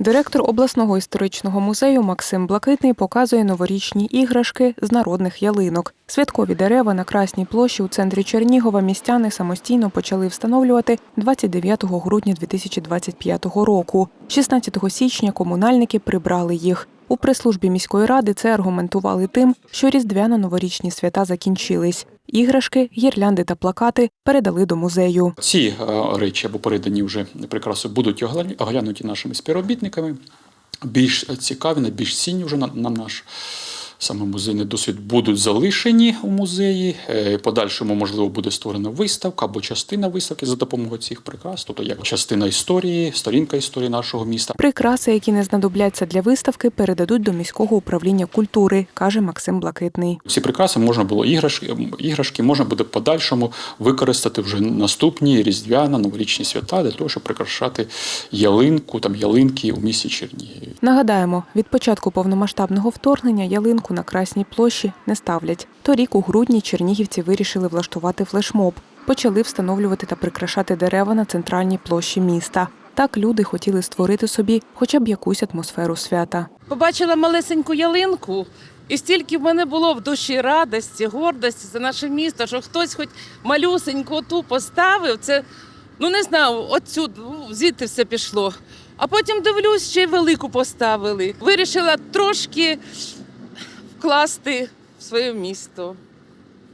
Директор обласного історичного музею Максим Блакитний показує новорічні іграшки з народних ялинок. Святкові дерева на Красній площі у центрі Чернігова містяни самостійно почали встановлювати 29 грудня 2025 року. 16 січня комунальники прибрали їх. У прес-службі міської ради це аргументували тим, що різдвяно-новорічні свята закінчились. Іграшки, гірлянди та плакати передали до музею. Ці е, речі або передані вже прикраси будуть оглянуті нашими співробітниками. Більш цікаві, найбільш цінні вже на наш саме музейний досвід будуть залишені у музеї. Е, Подальшому, можливо, буде створена виставка або частина виставки за допомогою цих прикрас, тобто як частина історії, сторінка історії нашого міста. Прикраси, які не знадобляться для виставки, передадуть до міського управління культури, каже Максим Блакитний. Ці прикраси можна було іграшки, іграшки можна буде подальшому використати вже наступні різдвяна новорічні свята для того, щоб прикрашати ялинку, там ялинки у місті Чернігові. Нагадаємо, від початку повномасштабного вторгнення ялинку на Красній площі не ставлять. Торік у грудні чернігівці вирішили влаштувати флешмоб. Почали встановлювати та прикрашати дерева на центральній площі міста. Так люди хотіли створити собі хоча б якусь атмосферу свята. Побачила малесеньку ялинку, і стільки в мене було в душі радості, гордості за наше місто, що хтось хоч малюсеньку ту поставив. Це ну не знаю, оцю звідти все пішло. А потім дивлюсь, ще й велику поставили. Вирішила трошки вкласти в своє місто.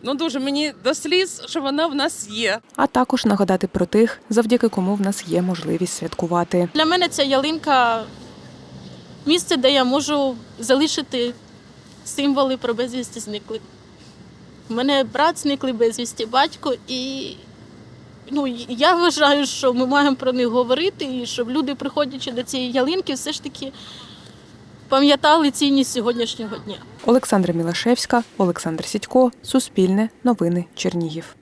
Ну дуже мені до сліз, що вона в нас є. А також нагадати про тих, завдяки кому в нас є можливість святкувати. Для мене ця ялинка місце, де я можу залишити символи про безвісті зниклих. У мене брат зниклий безвісті, батько, і ну, я вважаю, що ми маємо про них говорити, і щоб люди, приходячи до цієї ялинки, все ж таки пам'ятали цінність сьогоднішнього дня. Олександра Мілашевська, Олександр Сідько, Суспільне, Новини, Чернігів.